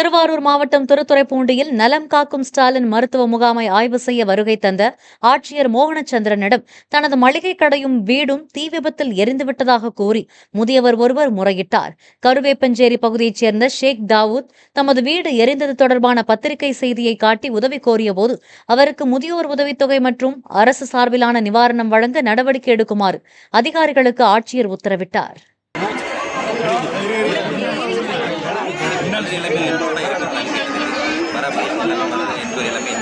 திருவாரூர் மாவட்டம் திருத்துறைப்பூண்டியில் நலம் காக்கும் ஸ்டாலின் மருத்துவ முகாமை ஆய்வு செய்ய வருகை தந்த ஆட்சியர் மோகனச்சந்திரனிடம் தனது மளிகை கடையும் வீடும் தீ விபத்தில் எரிந்துவிட்டதாக கூறி முதியவர் ஒருவர் முறையிட்டார். கருவேப்பஞ்சேரி பகுதியைச் சேர்ந்த ஷேக் தாவூத் தமது வீடு எரிந்தது தொடர்பான பத்திரிகை செய்தியை காட்டி உதவி கோரியபோது அவருக்கு முதியோர் உதவித்தொகை மற்றும் அரசு சார்பிலான நிவாரணம் வழங்க நடவடிக்கை எடுக்குமாறு அதிகாரிகளுக்கு ஆட்சியர் உத்தரவிட்டார். முன்னாள் எல்லாமே என்னோட இருக்கிறது பரவாயில்ல எல்லாமே என்கொயரி எல்லாமே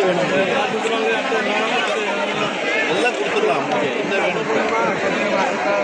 வேணும் எல்லாம் கொடுத்துடலாம் என்ன வேணும்